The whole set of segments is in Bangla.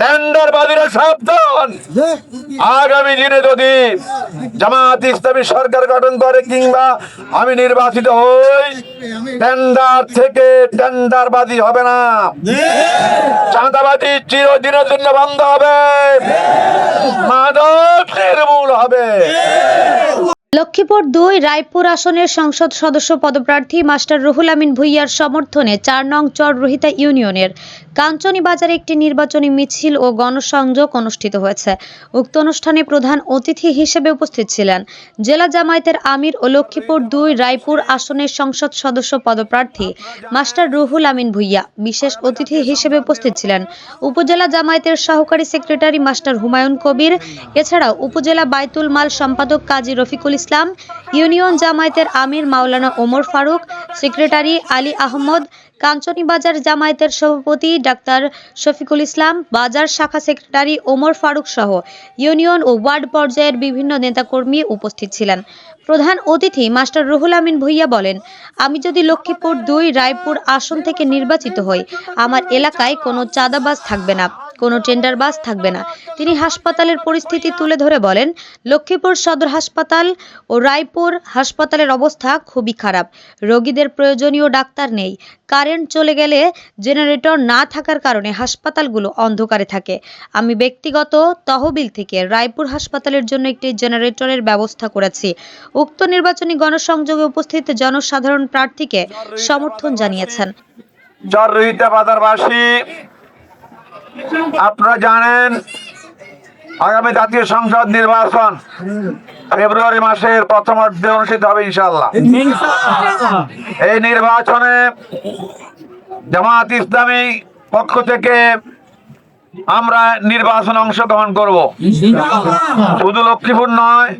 টেন্ডারবাদীরা সাবধান আগামী দিনে যদি জামাত ইসলামী সরকার গঠন করে কিংবা আমি নির্বাচিত হই টেন্ডার থেকে টেন্ডারবাদী হবে না। চাঁদাবাদী চিরদিনের জন্য বন্ধ হবে। মাদক নির্মূল হবে। লক্ষ্মীপুর দুই রায়পুর আসনের সংসদ সদস্য পদপ্রার্থী মাস্টার রুহুল আমিন ভুইয়ার সমর্থনে চার নং চর রোহিতা ইউনিয়নের কাঞ্চনী বাজারে একটি নির্বাচনী মিছিল ও গণসংযোগ অনুষ্ঠিত হয়েছে। উক্ত অনুষ্ঠানে প্রধান অতিথি হিসেবে উপস্থিত ছিলেন জেলা জামায়াতের আমির ও লক্ষ্মীপুর দুই রায়পুর আসনের সংসদ সদস্য পদপ্রার্থী মাস্টার রুহুল আমিন ভুইয়া। বিশেষ অতিথি হিসেবে উপস্থিত ছিলেন উপজেলা জামায়াতের সহকারী সেক্রেটারি মাস্টার হুমায়ুন কবির। এছাড়াও উপজেলা বাইতুল মাল সম্পাদক কাজী রফিকুল ইসলাম ইউনিয়ন জামায়াতের আমির মাওলানা ওমর ফারুক, সেক্রেটারি আলী আহমদ, কাঞ্চনীবাজার জামায়াতের সভাপতি ডাক্তার শফিকুল ইসলাম, বাজার শাখা সেক্রেটারি ওমর ফারুক সহ ইউনিয়ন ও ওয়ার্ড পর্যায়ের বিভিন্ন নেতাকর্মী উপস্থিত ছিলেন। প্রধান অতিথি মাস্টার রুহুল আমিন ভুইয়া বলেন, আমি যদি লক্ষ্মীপুর দুই, রায়পুর আসন থেকে নির্বাচিত হই, আমার এলাকায় কোনো চাঁদাবাজ থাকবে না। কোনো টেন্ডার বাস থাকবে না। তিনি হাসপাতালের পরিস্থিতি তুলে ধরে বলেন, লক্ষ্মীপুর সদর হাসপাতাল ও রায়পুর হাসপাতালের অবস্থা খুবই খারাপ। রোগীদের প্রয়োজনীয় ডাক্তার নেই। কারেন্ট চলে গেলে জেনারেটর না থাকার কারণে হাসপাতালগুলো অন্ধকারে থাকে। আমি ব্যক্তিগত তহবিল থেকে রায়পুর হাসপাতালের জন্য একটি জেনারেটরের ব্যবস্থা করেছি। উক্ত নির্বাচনী গণসংযোগে উপস্থিত জনসাধারণ প্রার্থীকে সমর্থন জানিয়েছেন। বাজারবাসী আপনারা জানেন, আগামী জাতীয় সংসদ নির্বাচন ফেব্রুয়ারি মাসের প্রথম অর্ধে অনুষ্ঠিত হবে ইনশাল্লাহ এই নির্বাচনে জামাত ইসলামী পক্ষ থেকে আমরা নির্বাচন অংশগ্রহণ করব। শুধু লক্ষ্মীপুর নয়,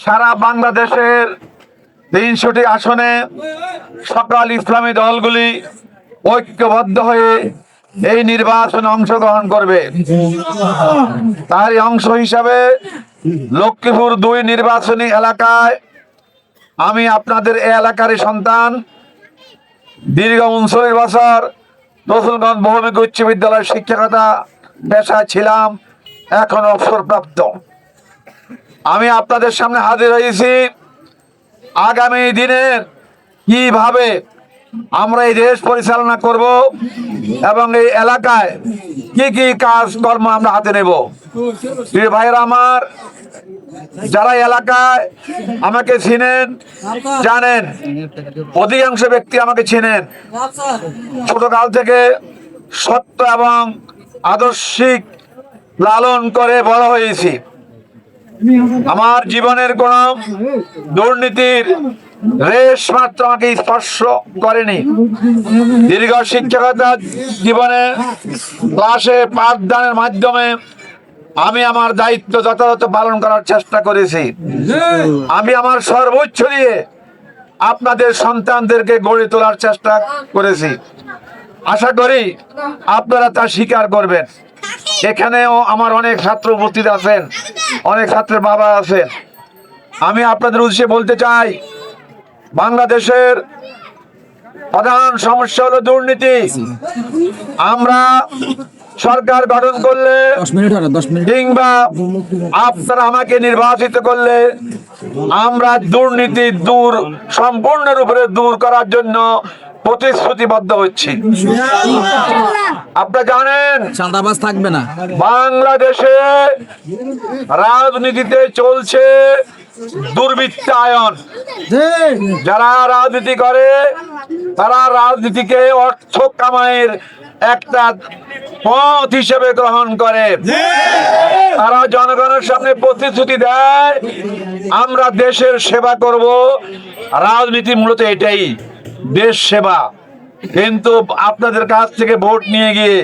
সারা বাংলাদেশের তিনশোটি আসনে সকল ইসলামী দলগুলি ঐক্যবদ্ধ হয়ে এই নির্বাচনে অংশগ্রহণ করবে। তারই অংশ হিসাবে লক্ষ্মীপুর দুই নির্বাচনী এলাকায় আমি আপনাদের এই এলাকারই সন্তান। দীর্ঘ উনচল্লিশ বছর রসুলগঞ্জ বহুমুখী উচ্চ বিদ্যালয়ের শিক্ষকতা পেশায় ছিলাম, এখন অবসরপ্রাপ্ত। আমি আপনাদের সামনে হাজির হয়েছি। আগামী দিনের কীভাবে আমরা এই দেশ পরিচালনা করব এবং এই এলাকায় কি কি কাজকর্ম আমরা হাতে নেব। প্রিয় ভাইয়েরা আমার, যারা এলাকায় আমাকে চিনেন, জানেন, অধিকাংশ ব্যক্তি আমাকে চিনেন। ছোটকাল থেকে সত্য এবং আদর্শিক লালন করে বড় হয়েছি। আমার জীবনের কোন দুর্নীতির রেশ মাত্র আমাকে স্পর্শ করেনি। দীর্ঘ শিক্ষকতা জীবনে ক্লাসে পাঠদানের মাধ্যমে আমি আমার দায়িত্ব যথাযথ পালন করার চেষ্টা করেছি। আমি আমার সর্বোচ্চ দিয়ে আপনাদের সন্তানদেরকে গড়ে তোলার চেষ্টা করেছি। আশা করি আপনারা তা স্বীকার করবেন। এখানেও আমার অনেক ছাত্র উপস্থিত আছেন, অনেক ছাত্রের বাবা আছেন। আমি আপনাদের উদ্দেশ্যে বলতে চাই বাংলাদেশের প্রধান সমস্যা হলো দুর্নীতি। আমরা সরকার গঠন করলে কিংবা আপনারা আমাকে নির্বাচিত করলে আমরা দুর্নীতি দূর সম্পূর্ণরূপে দূর করার জন্য প্রতিশ্রুতিবদ্ধ হচ্ছি। আপনারা জানেন চাঁদাবাজ থাকবে না। বাংলাদেশে রাজনীতিতে চলছে দুর্বৃত্তায়ন। যারা রাজনীতি করে, তারা রাজনীতিকে অর্থ কামাইয়ের একটা পথ হিসেবে গ্রহণ করে। তারা জনগণের সামনে প্রতিশ্রুতি দেয়, আমরা দেশের সেবা করব। রাজনীতি মূলত এটাই, দেশ সেবা। কিন্তু আপনাদের কাছ থেকে ভোট নিয়ে গিয়ে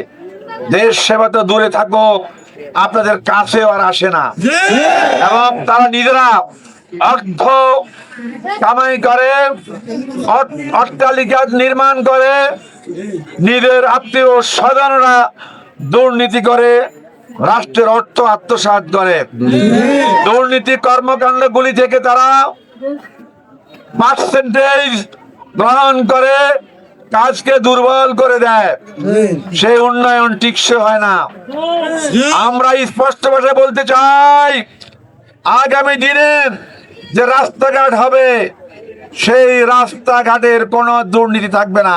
দেশ সেবা তো দূরে থাকুক আপনাদের কাছে আর আসে না। এবং তারা নিজেরা অর্থ কামাই করে, অট- অট্টালিকা নির্মাণ করে, নিজের আত্মীয় স্বজনরা দুর্নীতি করে, রাষ্ট্রের অর্থ আত্মসাৎ করে। দুর্নীতি কর্মকাণ্ডগুলি থেকে তারা পার্সেন্টেজ গ্রহণ করে কাজকে দুর্বল করে দেয়। সেই উন্নয়ন টিকসে হয় না। আমরা স্পষ্ট ভাষায় বলতে চাই আগামী দিনে যে রাস্তাঘাট হবে সেই রাস্তাঘাটের কোনো দুর্নীতি থাকবে না।